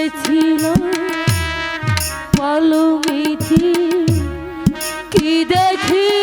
শুয়েছিলাম পালমিতি কি দেখিলাম